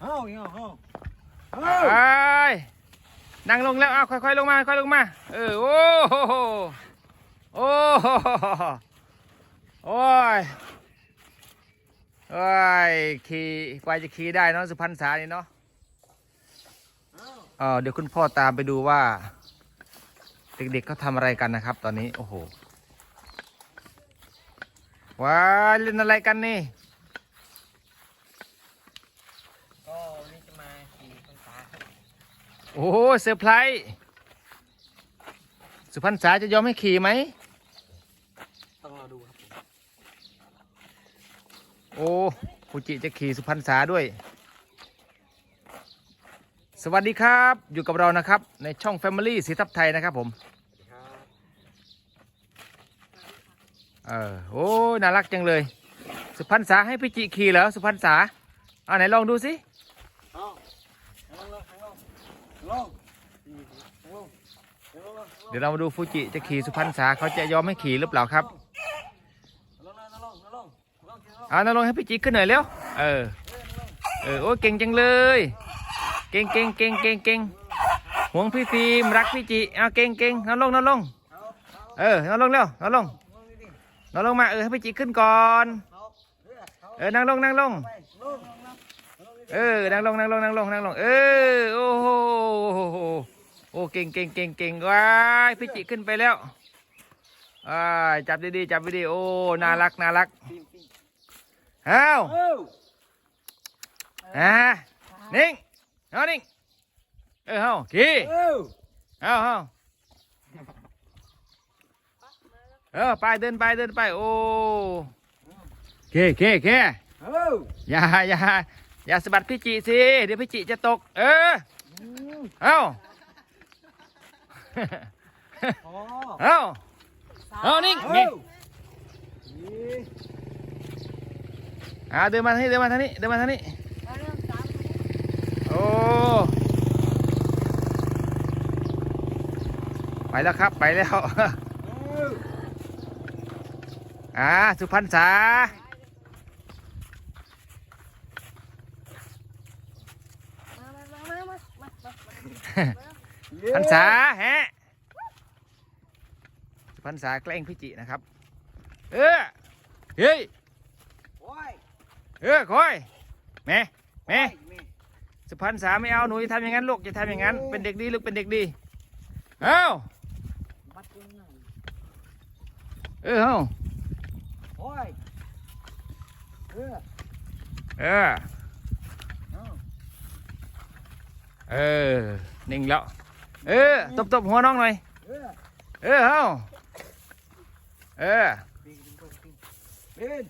เอาเอาเอาไปนั่งลงแล้วอ้าวค่อยๆลงมาค่อยๆลงมา เออ โอ้โหโอ้โหโอ้ยโอ้ยขี่กว่าจะขี่ได้เนาะสุพรรณษานี่เนาะเออเดี๋ยวคุณพ่อตามไปดูว่า เด็กๆเขาทำอะไรกันนะครับ ตอนนี้ โอ้โหว้ายเล่นอะไรกันนี่ ก็วันนี้จะมาขี่พรรษาครับ โอ้โหเซอร์ไพรส์สุพรรณษาจะยอมให้ขี่ไหม ต้องรอดูครับผมโอ้ฟูจิจะขี่สุพรรณษาด้วย สวัสดีครับ อยู่กับเรานะครับ ในช่อง Family สีทับไทยนะครับผมครับเออ โอ้ น่ารักจังเลย สุพรรณษาให้พี่จิขี่เหรอ สุพรรณษาเอาไหนลองดูสิ เอาลงลงลงลงลงลง เดี๋ยวเรามาดูฟูจิจะขี่สุพรรณษาเขาจะยอมให้ขี่หรือเปล่าครับลงลงลงลงลงลงเอานลงให้พี่จิขึ้นหน่อยเร็วเออเออโอ้เก่งจังเลย เก่งเก่งเก่งเก่งเก่งห่วงพี่ฟิล์มรักพี่จิเอาเก่งเก่งนลงนลงเออนลงเร็วนลงนอนลงมาเออให้พี่จิขึ้นก่อนเออนั่งลงนั่งลงเออนั่งลงนั่งลงนั่งลงนั่งลงเออโอ้โห โอ้เก่งเก่งเก่งเก่งว้ายพี่จิขึ้นไปแล้วอ่าจับดีๆจับดีๆโอ้น่ารักน่ารักอ้าวเอ้าอ่านิ่งเอานิ่งเออเฮาขี่เอ้าเอาเฮาเออไปเดินไปเดินไปโอ้เคเคเคเอ้าอย่าอย่าอย่าสะบัดพี่จิสิเดี๋ยวพี่จิจะตก เออเอา พอเอาเอานิ่งนี่เอ้าอ่าเดินมาทางนี้เดินมาทางนี้เดินมาทางนี้โอ้ไปแล้วครับไปแล้วอ่าสุพรรณษา พรรษาแฮะสุพรรณษาแกล้งพี่จินะครับ เออเฮ้ยโอ้ยเออคอยแม่แม่สุพรรณษาไม่เอาหนูจะทำอย่างนั้นลูกจะทำอย่างนั้น เป็นเด็กดีลูกเป็นเด็กดีเอ้าบัดกุ้งนั่งเออเอ้าโอ้ยเออเออเอ้าเออนิ่งแล้ว เออตบตบหัวน้องหน่อย เออเออเอ้าเออปีนปีนปีนปีน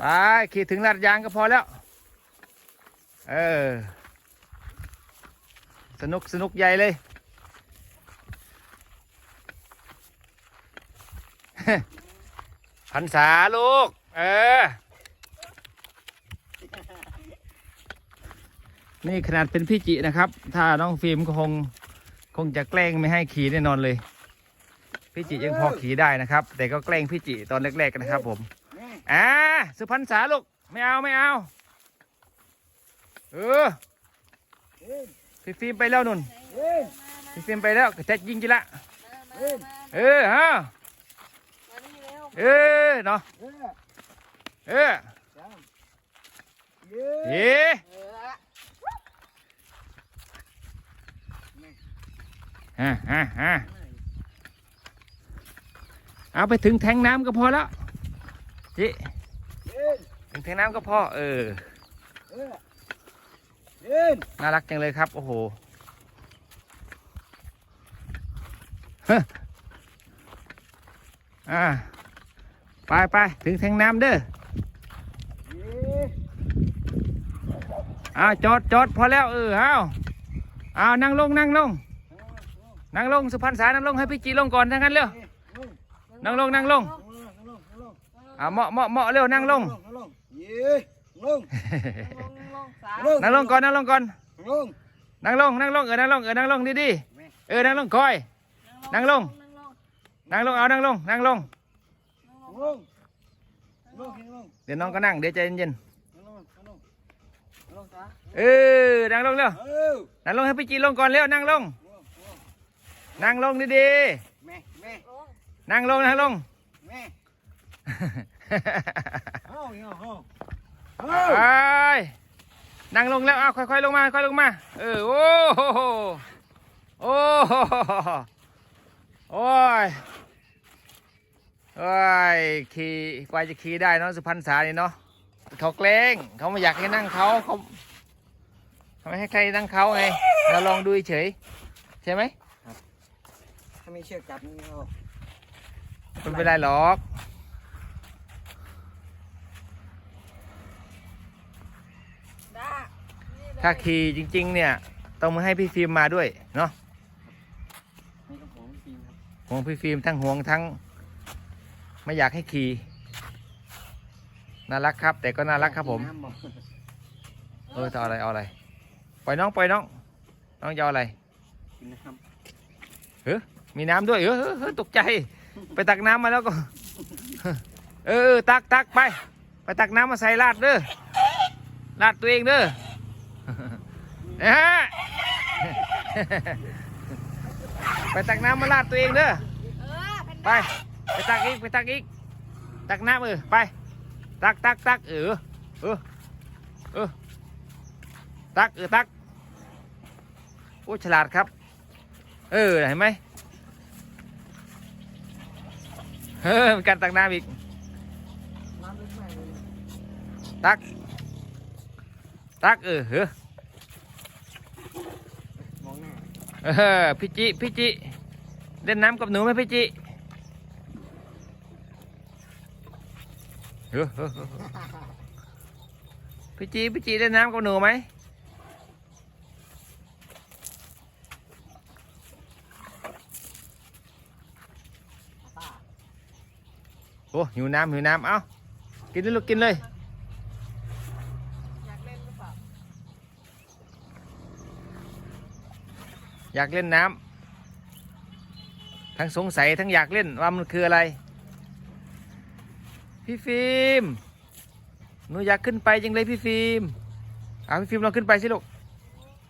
ไปขี่ถึงลาดยางก็พอแล้ว เออ สนุกสนุกใหญ่เลยพันษาลูก เออ นี่ขนาดเป็นพี่จินะครับ ถ้าน้องฟิล์มก็คงคงจะแกล้งไม่ให้ขี่แน่นอนเลย พี่จิยังพอขี่ได้นะครับ แต่ก็แกล้งพี่จิตอนแรกๆนะครับ ผมอ่าสุพรรณษาลูกไม่เอาไม่เอาเออพี่ฟิล์มไปแล้วนุ่นพี่ฟิล์มไปแล้วแจ็คยิงจีละเออฮะเออเนาะเออเอ อจ้าเย้เย่ฮะฮะฮะเอาไปถึงแทงน้ำก็พอแล้วจิปีถึงแทงน้ำก็พอเออน่ารักจังเลยครับโอ้โหเฮ้ออ่าไปไปถึงแทงน้ำเด้อเอ้าวจอดจอดพอแล้วเออเอาเอานั่งลงนั่งลง นั่งลงสุพรรณษานั่งลงให้พี่จีลงก่อนทั้งนั้นเร็วนั่งลงนั่งลงอ่าเหมาะเหมาะเหมาะเร็วนั่งลงลงเย้ลงนั่งลงก่อนนั่งลงก่อนลงนั่งลงนั่งลงเออนั่งลงเออนั่งลงดีดีๆเออนั่งลงคอยนั่งลงนั่งลงเอานั่งลงนั่งลงลงลงลงเดี๋ยวน้องก็นั่งเดี๋ยวใจเย็นลงเออนั่งลงเร็วเออนั่งลงให้พี่จีลงก่อนเร็วนั่งลง นั่งลงดีแม่แม่ๆนั่งลงนั่งลง แม่เอ้าเอ้าเอ้าไปนั่งลงแล้วเอาค่อยๆลงมาค่อยๆลงมา เออ โอ้โหโอ้โหโอ้ยโอ้ยขี่กว่าจะขี่ได้เนาะสุพรรณษานี่เนาะเขาเกรงเขาไม่อยากให้นั่งเขาเขาเขาไม่ให้ใครนั่งเขาไงเราลองดูเฉยใช่ไหม ถ้าไม่เชื่อจับนี่ก็ไม่เป็นไรหรอก ถ้าขี่จริง ๆ เนี่ย ต้องมาให้พี่ฟิล์มมาด้วย เนาะนี่ก็ผมจริงครับห่วงพี่ฟิล์มทั้งห่วงทั้ง ไม่อยากให้ขี่น่ารักครับ แต่ก็น่ารักครับผม น้ำอกเออจะเอาอะไรเอาอะไร ปล่อยน้องปล่อยน้อง น้องจะเอาอะไร กินน้ มีน้ำด้วยเออเออตกใจ ไปตักน้ำมาแล้วก็เออเออตักตักไป ไปตักน้ำมาใส่ลาดเด้อลาดตัวเองเด้อนะฮะไปตักน้ำมาลาดตัวเองเด้อไปไปตักอีกไปตักอีก ตักน้ำเออไป ตักตักตักเออเออเออตักเออตักโอ้ฉลาดครับ เออเห็นไหมเออมี การตักน้ำอีกำน้ำลึกมากเลยตัก ตักเออเฮ้อมองหน้าเออพี่จิพี่จิเล่นน้ำกับหนูไหมพี่จิเออเออเออเออพี่จิพี่จิเล่นน้ำกับหนูไหม โอ้หิวน้ำหิวน้ำเอ้ากินเลยลูกกินเลยอยากเล่นหรือเปล่าอยากเล่นน้ำทั้งสงสัยทั้งอยากเล่นว่ามันคืออะไร พี่ฟิล์มหนูอยากขึ้นไปจังเลยพี่ฟิล์มเอาพี่ฟิล์มลองขึ้นไปสิลูก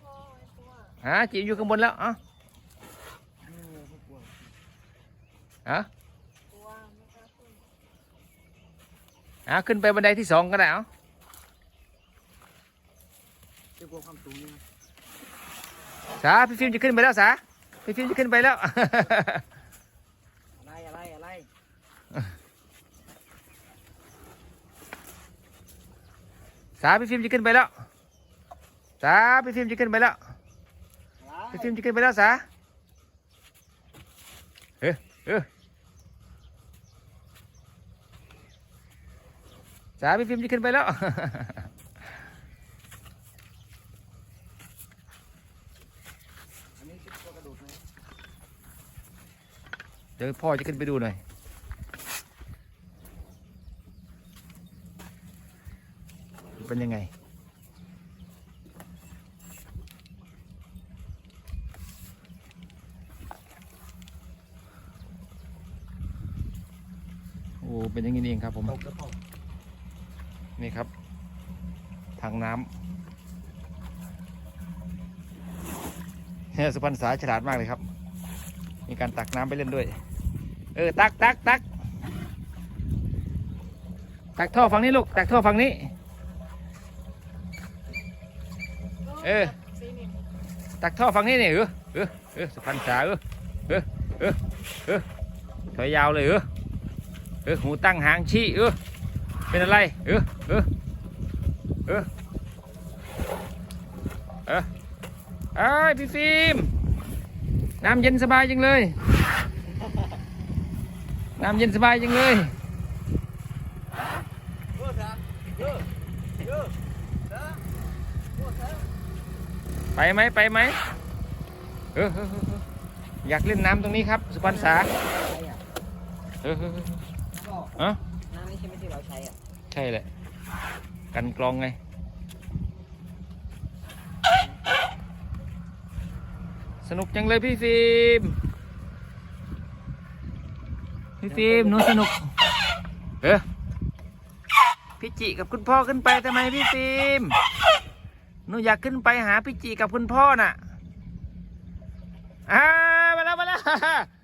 โอ้ยกลัวอะจิ๋วอยู่ข้างบนแล้วเอะอะ กลัวไม่กล้าขึ้น อะขึ้นไปบันไดที่สองก็ได้เอ้าจะกลัวความสูงนี่ไหมสาพี่ฟิล์มจะขึ้นไปแล้วสาพี่ฟิล์มจะขึ้นไปแล้ว อะไรอะไรอะไรสาพี่ฟิล์มจะขึ้นไปแล้วสาพี่ฟิล์มจะขึ้นไปแล้วอะไรพี่ฟิล์มจะขึ้นไปแล้วสาเออเออ สาพี่ฟิล์มจะขึ้นไปแล้ว เดี๋ยวพ่อจะขึ้นไปดูหน่อย เป็นยังไงโอ้เป็นอย่างนี้เองครับผม นี่ครับ ทางน้ำเฮ้ยสุพรรณษาฉลาดมากเลยครับ มีการตักน้ำไปเล่นด้วย เออ ตักตักตักตักท่อฝั่งนี้ลูก ตักท่อฝั่งนี้ เออ ตักท่อฝั่งนี้นี่เออเออเออสุพรรณษาเออเออเออเออถอยยาวเลยเออเออหูตั้งหางชี้เออ เป็นอะไร เออ เออ เออ เออเอ้ยพี่ฟิล์ม น้ำเย็นสบายจังเลย น้ำเย็นสบายจังเลยเออจ้ะเออเออจ้ะโอ้จ้ะไปไหมไปไหมเออเออเออเอออยากเล่นน้ำตรงนี้ครับสุพรรณษาอะไรอะเออเออเออก็เออน้ำนี่ใช่ไหมที่เราใช้อะ ใช่แหละ กันกรองไง สนุกจังเลยพี่ฟิล์มพี่ฟิล์มหนูสนุก เออพี่จิกับคุณพ่อขึ้นไปทำไมพี่ฟิล์มหนูอยากขึ้นไปหาพี่จีกับคุณพ่อน่ะอ่ามาแล้วมาแล้ว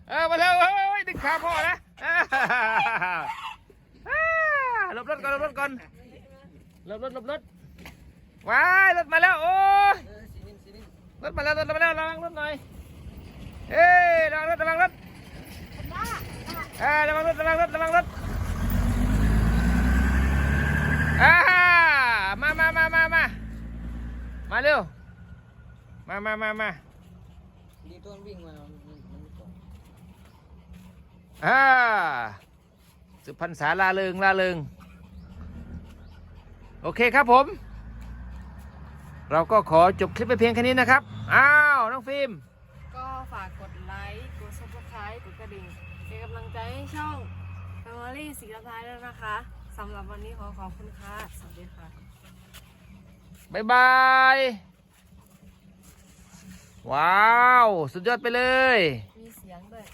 เออมาแล้วเฮ้ยดึงขาพ่อนะอ่าอ่าหลบร ถก่อนหลบรถก่อนหลบรถหลบรถว้ายรถมาแล้วโอ้ยเออสีนินสีนินรถมาแล้วรถมาแล้วระวังรถหน่อยเอ้ยระวังรถระวังรถเอ้ยระวังรถระวังรถระวังรถอ่ามามามามามามาเร็วมามามามาดีตัวมันวิ่งมามันมันมันไม่ตกอ่าสุพรรณษาลาเริงลาเริง โอเคครับผม เราก็ขอจบคลิปไปเพียงแค่นี้นะครับ อ้าว น้องฟิล์ม ก็ฝากกดไลค์ กด subscribe กดกระดิ่งเป็นกำลังใจให้ช่อง Family สีกระทายด้วยนะคะสำหรับวันนี้ขอขอบคุณค่ะ สวัสดีค่ะบายบาย ว้าว สุดยอดไปเลย มีเสียงด้วย